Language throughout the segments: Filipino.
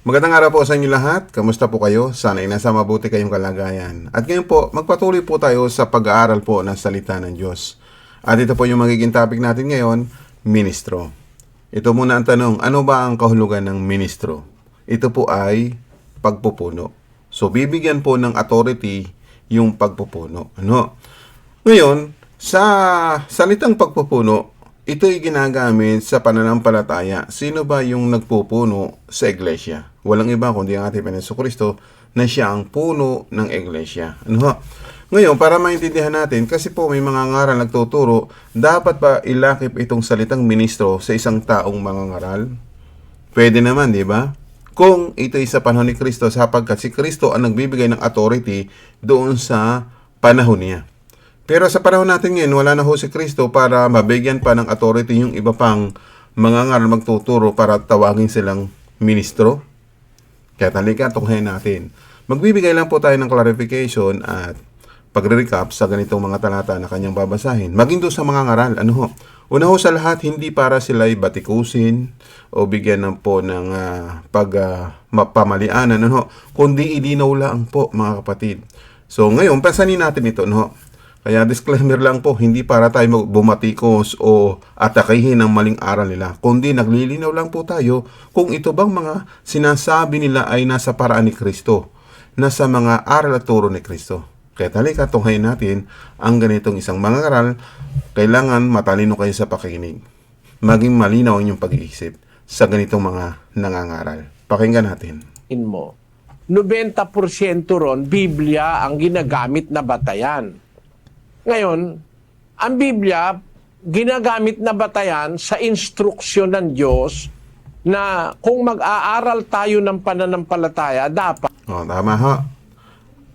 Magandang araw po sa inyo lahat. Kamusta po kayo? Sana ay nasa mabuti kayong kalagayan. At ngayon po, magpatuloy po tayo sa pag-aaral po ng salita ng Diyos. At ito po yung magiging topic natin ngayon, ministro. Ito muna ang tanong, ano ba ang kahulugan ng ministro? Ito po ay pagpupuno. So, bibigyan po ng authority yung pagpupuno. Ano? Ngayon, sa salitang pagpupuno, ito'y ginagamit sa pananampalataya. Sino ba yung nagpupuno sa iglesia? Walang iba kundi ang ating Panginoon Kristo na siya ang puno ng iglesia. Ano ho? Ngayon, para maintindihan natin, kasi po may mga ngaral nagtuturo, dapat ba ilakip itong salitang ministro sa isang taong mangangaral? Pwede naman, di ba? Kung ito'y sa panahon ni Kristo, sapagkat si Kristo ang nagbibigay ng authority doon sa panahon niya. Pero sa panahon natin ngayon, wala na ho si Kristo para mabigyan pa ng authority yung iba pang mga ngaral magtuturo para tawagin silang ministro. Kaya talika, tunghayin natin. Magbibigay lang po tayo ng clarification at pagre-recap sa ganitong mga talata na kanyang babasahin. Maging doon sa mga ngaral, ano ho? Una ho sa lahat, hindi para sila'y batikusin o bigyan ng po ng ah, pag ah, mapamalianan, ano ho? Kundi ilinaw lang po, mga kapatid. So ngayon, pasanin natin ito, ano ho? Kaya disclaimer lang po, hindi para tayo bumatikos o atakihin ang maling aral nila, kundi naglilinaw lang po tayo kung ito bang mga sinasabi nila ay nasa paraan ni Kristo, nasa mga aral at turo ni Kristo. Kaya talika, tunghayin natin ang ganitong isang mga aral, kailangan matalino kayo sa pakikinig. Maging malinaw ang inyong pag-iisip sa ganitong mga nangangaral. Pakinggan natin. in mo. 90% ron, Biblia ang ginagamit na batayan. Ngayon, ang Biblia, ginagamit na batayan sa instruksyon ng Diyos na kung mag-aaral tayo ng pananampalataya, dapat O, tama ho.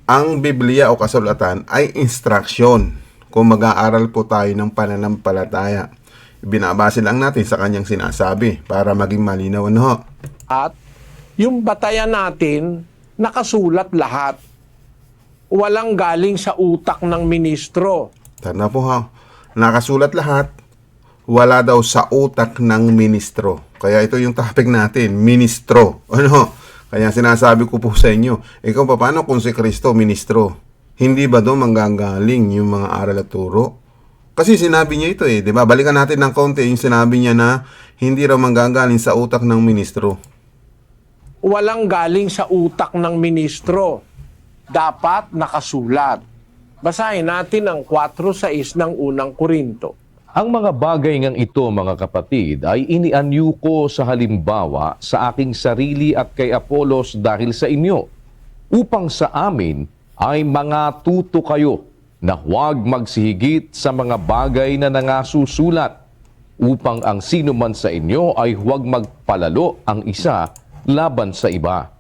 Ang Biblia o kasulatan ay instruction kung mag-aaral po tayo ng pananampalataya. Binabase lang natin sa kanyang sinasabi para maging malinaw ano ho. at yung batayan natin, nakasulat lahat. Walang galing sa utak ng ministro. Tanda po ha. Nakasulat lahat. Wala daw sa utak ng ministro. Kaya ito yung topic natin, ministro. Ano? Kaya sinasabi ko po sa inyo, ikaw pa paano kung si Kristo ministro? Hindi ba doon manggagaling yung mga aral at turo? Kasi sinabi niya ito eh, di ba? Balikan natin ng konti yung sinabi niya na hindi raw manggagaling sa utak ng ministro. walang galing sa utak ng ministro. Dapat nakasulat. Basahin natin ang 4.6 ng unang Korinto. Ang mga bagay ngang ito, mga kapatid, ay inianyo ko sa halimbawa sa aking sarili at kay Apolos dahil sa inyo, upang sa amin ay mga tuto kayo na huwag magsihigit sa mga bagay na nangasusulat, upang ang sino man sa inyo ay huwag magpalalo ang isa laban sa iba.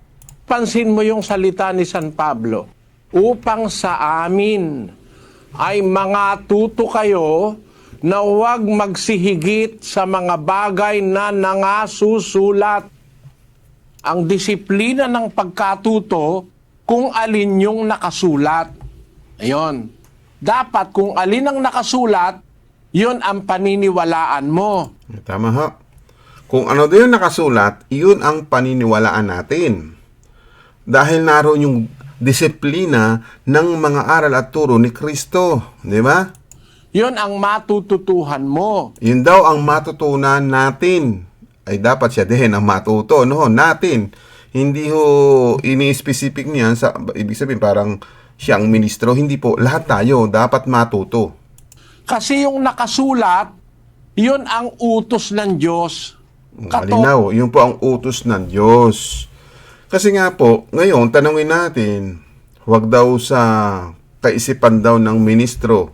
Pansin mo yung salita ni San Pablo. Upang sa amin ay mga tuto kayo na huwag magsihigit sa mga bagay na nangasusulat. Ang disiplina ng pagkatuto kung alin yung nakasulat. Ayon. Dapat kung alin ang nakasulat, yun ang paniniwalaan mo. Tama ho. Kung ano doon nakasulat, yun ang paniniwalaan natin. Dahil naroon yung disiplina ng mga aral at turo ni Kristo. Di ba? Yun ang matututuhan mo. Yun daw ang matutunan natin. Ay dapat siya din ang matuto. No? Natin. Hindi ho ini-specific niya. Sa, ibig sabihin parang siya ang ministro. Hindi po. Lahat tayo dapat matuto. Kasi yung nakasulat, yun ang utos ng Diyos. Malinaw. Yun po ang utos ng Diyos. Kasi nga po, ngayon, tanongin natin, huwag daw sa kaisipan daw ng ministro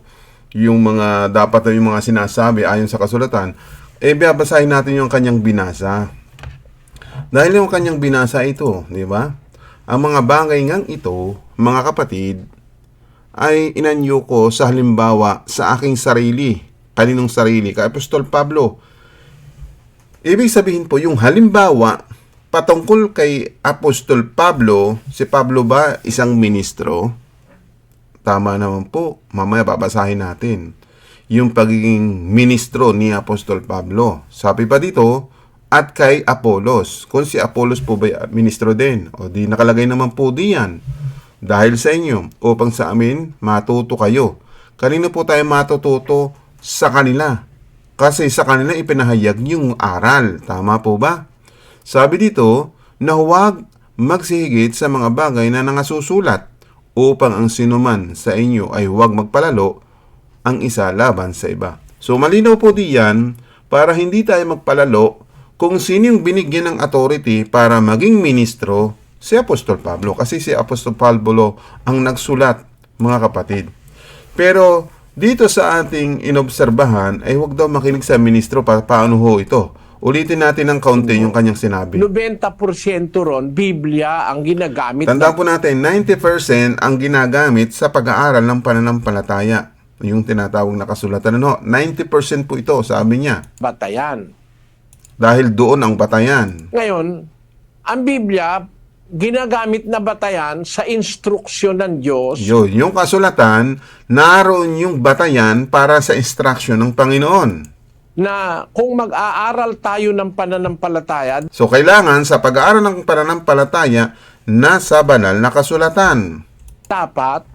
yung mga, dapat yung mga sinasabi ayon sa kasulatan, eh, babasahin natin yung kanyang binasa. Dahil yung kanyang binasa ito, di ba? Ang mga bagay ngang ito, mga kapatid, ay inanyo ko sa halimbawa sa aking sarili, kaninong sarili, kay Apostol Pablo. Ibig sabihin po, yung halimbawa, patungkol kay Apostol Pablo, si Pablo ba isang ministro? Tama naman po, mamaya babasahin natin. Yung pagiging ministro ni Apostol Pablo. Sabi pa dito, at kay Apolos. Kung si Apolos po ba ministro din? O di nakalagay naman po diyan. Dahil sa inyo, upang sa amin matuto kayo. Kanino po tayo matututo? Sa kanila. Kasi sa kanila ipinahayag yung aral. Tama po ba? Sabi dito na huwag magsihigit sa mga bagay na nangasusulat upang ang sinuman sa inyo ay huwag magpalalo ang isa laban sa iba. So malinaw po diyan para hindi tayo magpalalo kung sino yung binigyan ng authority para maging ministro si Apostol Pablo. Kasi si Apostol Pablo ang nagsulat, mga kapatid. Pero dito sa ating inobserbahan ay huwag daw makinig sa ministro pa paano ho ito. Ulitin natin ng kaunti yung kanyang sinabi. 90% ron, Biblia ang ginagamit Tandaan po natin, 90% ang ginagamit sa pag-aaral ng pananampalataya. Yung tinatawag na kasulatan. Ano? 90% po ito, sabi niya. batayan. Dahil doon ang batayan. Ngayon, ang Biblia, ginagamit na batayan sa instruksyon ng Diyos Yun, yung kasulatan, naroon yung batayan para sa instruction ng Panginoon. Na kung mag-aaral tayo ng pananampalataya, So, kailangan sa pag-aaral ng pananampalataya, nasa banal na kasulatan. dapat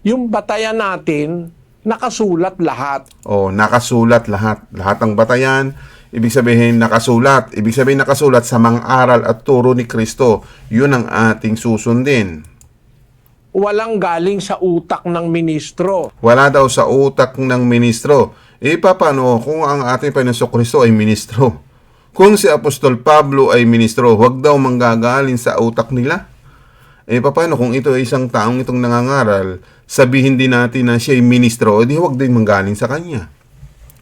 yung batayan natin nakasulat lahat. O, nakasulat lahat. Lahat ng batayan, ibig sabihin nakasulat. Ibig sabihin nakasulat sa mga aral at turo ni Kristo. Yun ang ating susundin. Walang galing sa utak ng ministro. Wala daw sa utak ng ministro. E paano kung ang ating Panginoon Kristo ay ministro? Kung si Apostol Pablo ay ministro, huwag daw manggagaling sa utak nila. E paano kung ito ay isang taong itong nangangaral, sabihin din natin na siya ay ministro, o di huwag din manggaling sa kanya.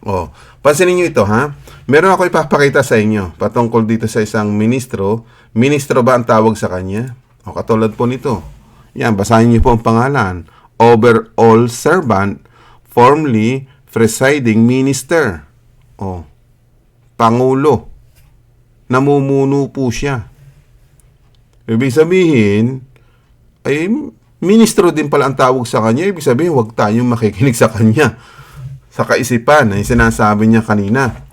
Oh, pansinin niyo ito ha. Meron ako ipapakita sa inyo patungkol dito sa isang ministro. Ministro ba ang tawag sa kanya? O katulad po nito. Yan, basahin niyo po ang pangalan. Overall servant, formerly presiding minister. O, pangulo. Namumuno po siya. Ibig sabihin, ay ministro din pala ang tawag sa kanya. Ibig sabihin, huwag tayong makikinig sa kanya sa kaisipan yung sinasabi niya kanina.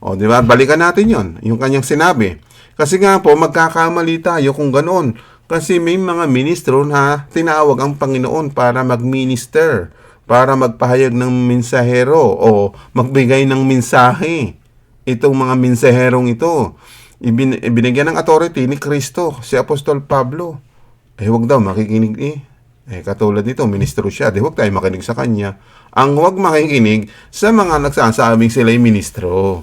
O, di ba? Balikan natin yon yung kanyang sinabi. Kasi nga po, magkakamali tayo kung ganoon. Kasi may mga ministro na tinawag ang Panginoon para mag-minister, para magpahayag ng mensahero o magbigay ng mensahe. Itong mga mensaherong ito, ibin- ibinigyan ng authority ni Kristo, si Apostol Pablo. Eh, wag daw makikinig eh. Eh, katulad nito, ministro siya. Di huwag tayo makinig sa kanya. Ang huwag makikinig sa mga nagsasabing sila'y ministro.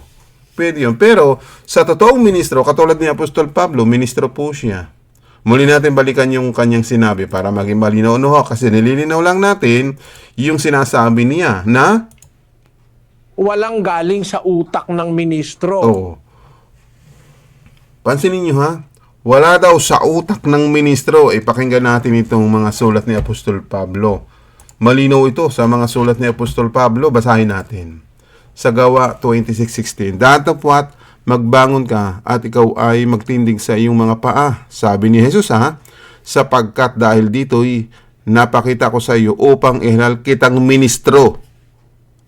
Pwede yun. Pero, sa totoong ministro, katulad ni Apostol Pablo, ministro po siya. Muli natin balikan yung kanyang sinabi para maging malinaw no. Kasi nililinaw lang natin yung sinasabi niya na, Walang galing sa utak ng ministro. oh, pansinin niyo ha, wala daw sa utak ng ministro. Eh, pakinggan natin itong mga sulat ni Apostol Pablo. Malinaw ito sa mga sulat ni Apostol Pablo. Basahin natin. Sa gawa 26.16 Datapwat magbangon ka at ikaw ay magtindig sa iyong mga paa. Sabi ni Jesus ha, sapagkat dahil dito'y napakita ko sa iyo upang ihalal kitang ministro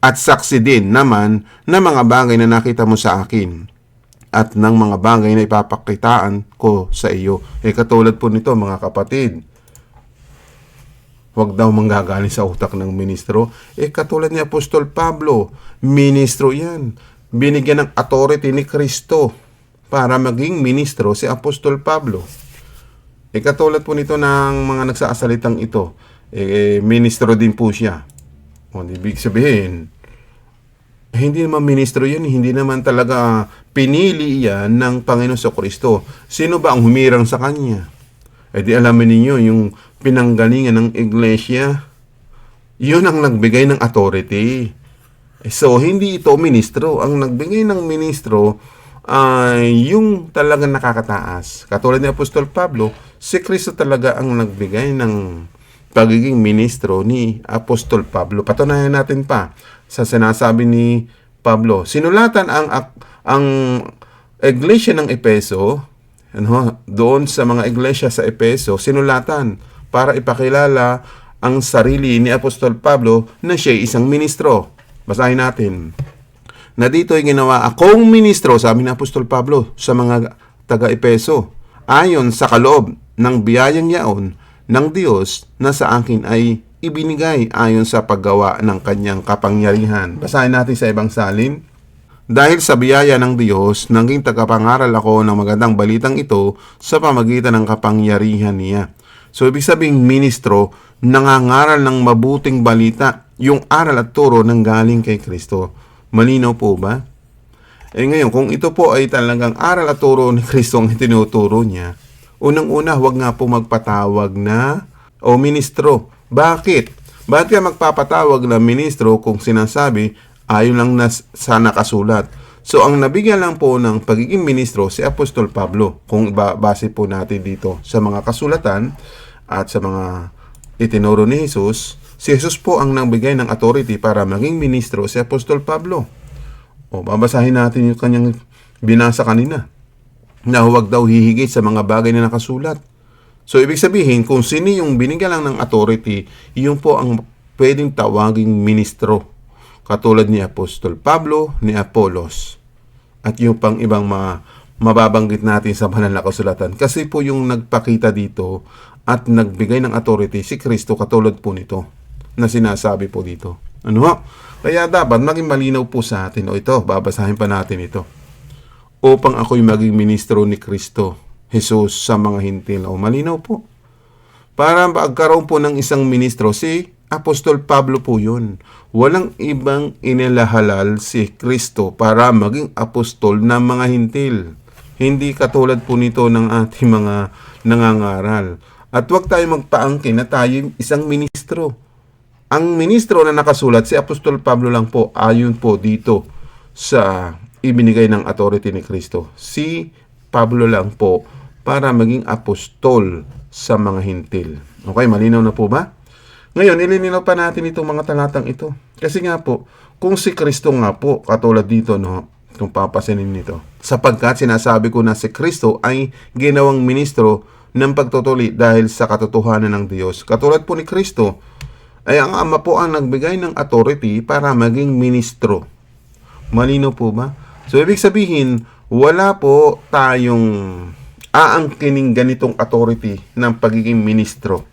at saksi din naman ng mga bagay na nakita mo sa akin at ng mga bagay na ipapakitaan ko sa iyo. Eh katulad po nito mga kapatid, Huwag daw manggagaling sa utak ng ministro. Eh, katulad ni Apostol Pablo, ministro yan. Binigyan ng authority ni Kristo para maging ministro si Apostol Pablo. Eh, katulad po nito ng mga nagsasalitang ito, eh, ministro din po siya. O, ibig sabihin, hindi naman ministro yan, hindi naman talaga pinili yan ng Panginoon sa Kristo. Sino ba ang humirang sa Kanya? Eh di alamin ninyo, yung pinanggalingan ng iglesia, yun ang nagbigay ng authority. So, hindi ito ministro. Ang nagbigay ng ministro ay yung talagang nakakataas. Katulad ni Apostol Pablo, si Kristo talaga ang nagbigay ng pagiging ministro ni Apostol Pablo. Patunayan natin pa sa sinasabi ni Pablo. Sinulatan ang ang iglesia ng Epeso, ano, doon sa mga iglesia sa Epeso, sinulatan para ipakilala ang sarili ni Apostol Pablo na siya isang ministro. Basahin natin. na dito ay ginawa akong ministro, sabi ni Apostol Pablo sa mga taga-Epeso, ayon sa kaloob ng biyayang yaon ng Diyos na sa akin ay ibinigay ayon sa paggawa ng kanyang kapangyarihan. Basahin natin sa ibang salin. Dahil sa biyaya ng Diyos, naging tagapangaral ako ng magandang balitang ito sa pamagitan ng kapangyarihan niya. So, ibig sabihin, ministro, nangangaral ng mabuting balita, yung aral at turo ng galing kay Kristo. Malinaw po ba? Eh ngayon, kung ito po ay talagang aral at turo ni Kristo ang tinuturo niya, unang-una, huwag nga po magpatawag na o ministro. Bakit? Bakit ka magpapatawag na ministro kung sinasabi ayon lang na sa nakasulat? So, ang nabigyan lang po ng pagiging ministro si Apostol Pablo. Kung ba- base po natin dito sa mga kasulatan at sa mga itinuro ni Jesus, si Jesus po ang nagbigay ng authority para maging ministro si Apostol Pablo. O, babasahin natin yung kanyang binasa kanina. Na huwag daw hihigit sa mga bagay na nakasulat. So, ibig sabihin, kung sino yung binigyan lang ng authority, yun po ang pwedeng tawaging ministro. Katulad ni Apostol Pablo, ni Apollos. At yung pang ibang mga mababanggit natin sa banal na kasulatan. Kasi po yung nagpakita dito at nagbigay ng authority si Kristo katulad po nito na sinasabi po dito. Ano ho? Kaya dapat maging malinaw po sa atin. O ito, babasahin pa natin ito. Upang ako'y maging ministro ni Kristo, Jesus sa mga hintil. O malinaw po. Para magkaroon po ng isang ministro, si Apostol Pablo po yun. Walang ibang inilahalal si Kristo para maging apostol ng mga hintil. Hindi katulad po nito ng ating mga nangangaral. At huwag tayo magpaangkin na tayo isang ministro. Ang ministro na nakasulat, si Apostol Pablo lang po, ayon po dito sa ibinigay ng authority ni Kristo. Si Pablo lang po para maging apostol sa mga hintil. Okay, malinaw na po ba? Ngayon, ilininaw pa natin itong mga talatang ito. Kasi nga po, kung si Kristo nga po, katulad dito, no, kung papasinin nito, sapagkat sinasabi ko na si Kristo ay ginawang ministro ng pagtutuli dahil sa katotohanan ng Diyos. Katulad po ni Kristo, ay ang Ama po ang nagbigay ng authority para maging ministro. Malino po ba? So, ibig sabihin, wala po tayong aangkining ganitong authority ng pagiging ministro.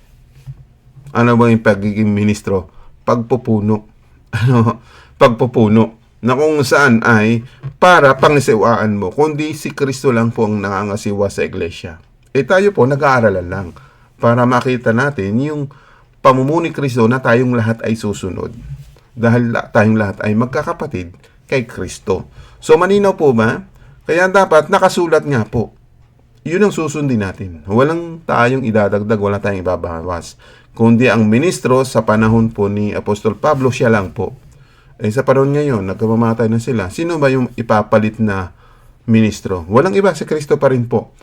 Ano ba yung pagiging ministro? Pagpupuno. Ano? Pagpupuno. Na kung saan ay para pangisiwaan mo, kundi si Kristo lang po ang nangangasiwa sa iglesia. Eh tayo po, nag-aaralan lang para makita natin yung pamumuni Kristo na tayong lahat ay susunod. Dahil tayong lahat ay magkakapatid kay Kristo. So maninaw po ba? Kaya dapat nakasulat nga po. Yun ang susundin natin. Walang tayong idadagdag, wala tayong ibabawas. Kundi ang ministro sa panahon po ni Apostol Pablo, siya lang po. Eh sa panahon ngayon, nagkamamatay na sila. Sino ba yung ipapalit na ministro? Walang iba, si Kristo pa rin po.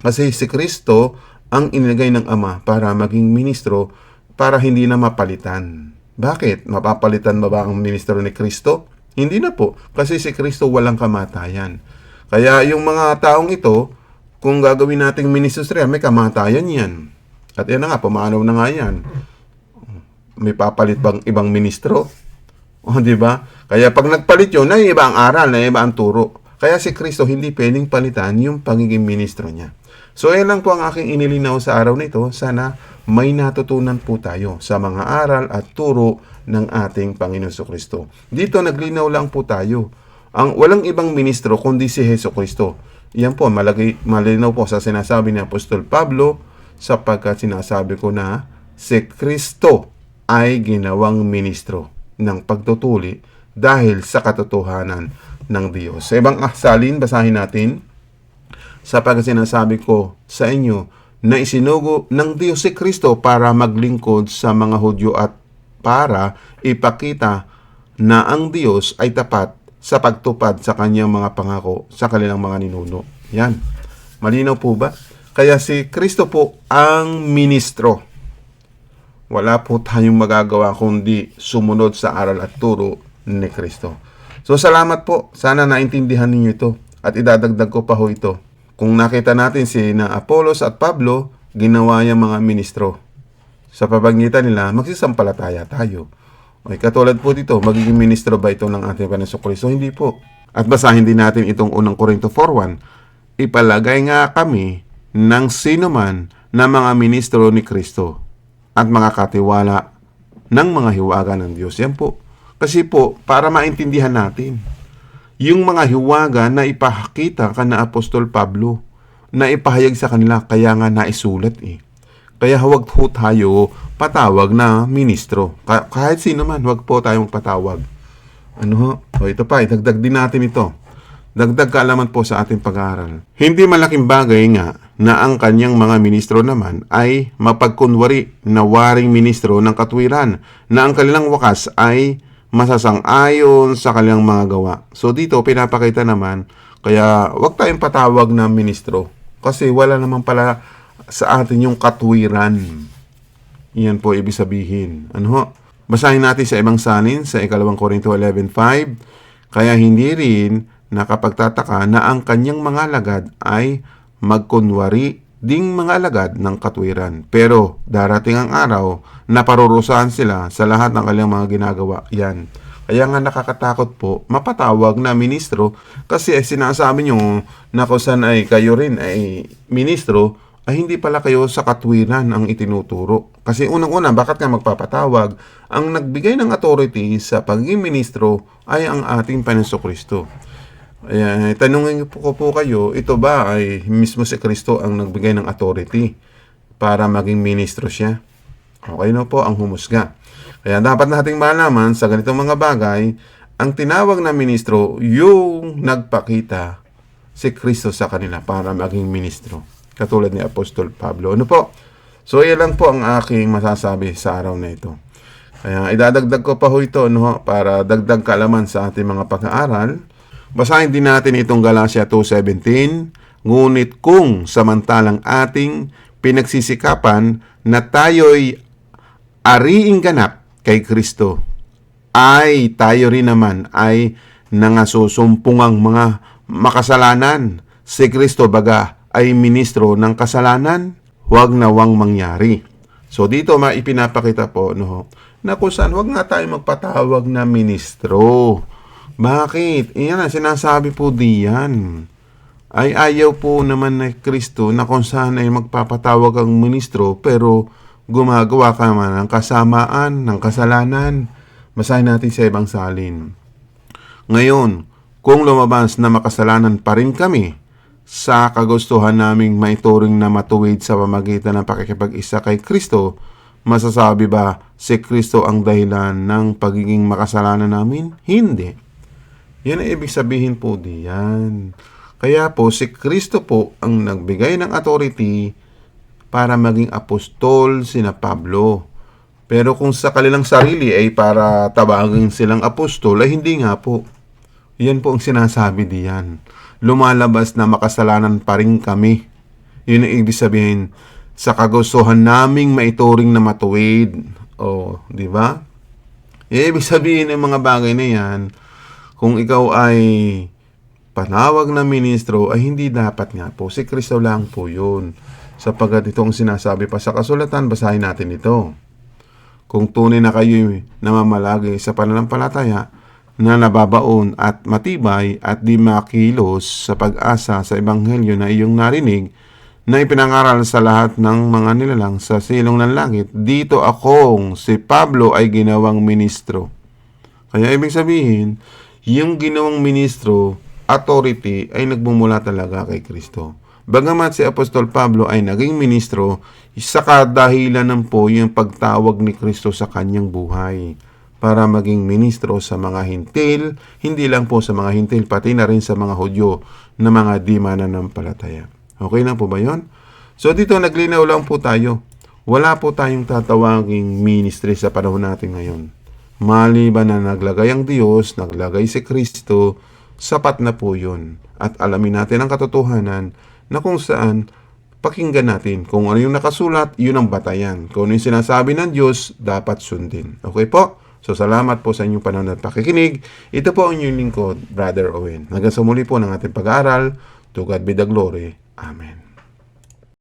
Kasi si Kristo ang inilagay ng Ama para maging ministro para hindi na mapalitan. Bakit? Mapapalitan ba ba ang ministro ni Kristo? Hindi na po. Kasi si Kristo walang kamatayan. Kaya yung mga taong ito, kung gagawin nating ministro may kamatayan yan. At yan na nga, pumanaw na nga yan. May papalit bang ibang ministro? O, di ba? Kaya pag nagpalit yun, na iba ang aral, na iba ang turo. Kaya si Kristo hindi pwedeng palitan yung pagiging ministro niya. So, yan lang po ang aking inilinaw sa araw na ito. Sana may natutunan po tayo sa mga aral at turo ng ating Panginoon Kristo. Dito, naglinaw lang po tayo. Ang walang ibang ministro kundi si Heso Kristo. Yan po, malagay, malinaw po sa sinasabi ni Apostol Pablo sapagkat sinasabi ko na si Kristo ay ginawang ministro ng pagtutuli dahil sa katotohanan ng Diyos. Sa ibang salin, basahin natin, sapagkat sinasabi ko sa inyo na isinugo ng Diyos si Kristo para maglingkod sa mga Hudyo at para ipakita na ang Diyos ay tapat sa pagtupad sa kanyang mga pangako sa kanilang mga ninuno. Yan. Malinaw po ba? Kaya si Kristo po ang ministro. Wala po tayong magagawa kundi sumunod sa aral at turo ni Kristo. So salamat po. Sana naintindihan ninyo ito at idadagdag ko pa ho ito. Kung nakita natin si na Apollos at Pablo, ginawa yung mga ministro. Sa papagitan nila, magsisampalataya tayo. Okay, katulad po dito, magiging ministro ba ito ng ating Panginoon Kristo? Hindi po. At basahin din natin itong unang Korinto 4.1. Ipalagay nga kami ng sino man na mga ministro ni Kristo at mga katiwala ng mga hiwaga ng Diyos. Yan po. Kasi po, para maintindihan natin, yung mga hiwaga na ipakita ka na Apostol Pablo, na ipahayag sa kanila, kaya nga naisulat eh. Kaya huwag po tayo patawag na ministro. Ka- kahit sino man, huwag po tayong patawag. Ano ho? O ito pa, idagdag din natin ito. Dagdag kaalaman po sa ating pag-aaral. Hindi malaking bagay nga na ang kanyang mga ministro naman ay mapagkunwari na waring ministro ng katwiran na ang kanilang wakas ay masasang-ayon sa kanilang mga gawa. So dito pinapakita naman kaya wag tayong patawag na ministro kasi wala naman pala sa atin yung katwiran. Iyan po ibig sabihin. Ano ho? Basahin natin sa ibang salin sa ikalawang Korinto 11.5 Kaya hindi rin nakapagtataka na ang kanyang mga alagad ay magkunwari ding mga alagad ng katwiran. Pero darating ang araw na parurusahan sila sa lahat ng kanilang mga ginagawa. Yan. Kaya nga nakakatakot po mapatawag na ministro kasi eh, sinasabi nyo na kung saan ay kayo rin ay ministro ay hindi pala kayo sa katwiran ang itinuturo. Kasi unang-una, bakit nga magpapatawag? Ang nagbigay ng authority sa pagiging ministro ay ang ating Panginoon Kristo. Ayan, tanungin ko po kayo, ito ba ay mismo si Kristo ang nagbigay ng authority para maging ministro siya? Okay na po ang humusga. Kaya dapat nating malaman sa ganitong mga bagay, ang tinawag na ministro, yung nagpakita si Kristo sa kanila para maging ministro. Katulad ni Apostol Pablo. Ano po? So, yan lang po ang aking masasabi sa araw na ito. Kaya idadagdag ko pa ho ito no, para dagdag kalaman sa ating mga pag-aaral. Basahin din natin itong Galatia 2.17. Ngunit kung samantalang ating pinagsisikapan na tayo'y ariing ganap kay Kristo, ay tayo rin naman ay nangasusumpungang mga makasalanan. Si Kristo baga ay ministro ng kasalanan, huwag nawang mangyari. So dito maipinapakita po no, na kung saan huwag nga tayo magpatawag na ministro. Bakit? Iyan ang sinasabi po diyan. Ay ayaw po naman na Kristo na kung saan ay magpapatawag ang ministro pero gumagawa ka naman ng kasamaan, ng kasalanan. Basahin natin sa ibang salin. Ngayon, kung lumabas na makasalanan pa rin kami, sa kagustuhan naming maituring na matuwid sa pamagitan ng pakikipag-isa kay Kristo, masasabi ba si Kristo ang dahilan ng pagiging makasalanan namin? Hindi. Yan ang ibig sabihin po diyan. Kaya po si Kristo po ang nagbigay ng authority para maging apostol sina Pablo. Pero kung sa kanilang sarili ay para tabagin silang apostol, ay hindi nga po. Yan po ang sinasabi diyan. Lumalabas na makasalanan pa rin kami. Yun ang ibig sabihin sa kagustuhan naming maituring na matuwid. O, di ba? Ibig sabihin ng mga bagay na yan, kung ikaw ay panawag na ministro, ay hindi dapat nga po. Si Kristo lang po yun. Sapagat itong sinasabi pa sa kasulatan, basahin natin ito. Kung tunay na kayo namamalagi sa pananampalataya, na nababaon at matibay at di makilos sa pag-asa sa ebanghelyo na iyong narinig na ipinangaral sa lahat ng mga nilalang sa silong ng langit, dito akong si Pablo ay ginawang ministro. Kaya ibig sabihin, yung ginawang ministro, authority, ay nagmumula talaga kay Kristo. Bagamat si Apostol Pablo ay naging ministro, sa kadahilan ng po yung pagtawag ni Kristo sa kanyang buhay para maging ministro sa mga hintil, hindi lang po sa mga hintil, pati na rin sa mga Hudyo na mga di mananampalataya. Okay na po ba yon? So dito naglinaw lang po tayo. Wala po tayong tatawaging ministry sa panahon natin ngayon. Maliban na naglagay ang Diyos, naglagay si Kristo, sapat na po yun. At alamin natin ang katotohanan na kung saan pakinggan natin. Kung ano yung nakasulat, yun ang batayan. Kung ano yung sinasabi ng Diyos, dapat sundin. Okay po? So, salamat po sa inyong panahon at pakikinig. Ito po ang inyong lingkod, Brother Owen. Hanggang sa muli po ng ating pag-aaral. To God be the glory. Amen.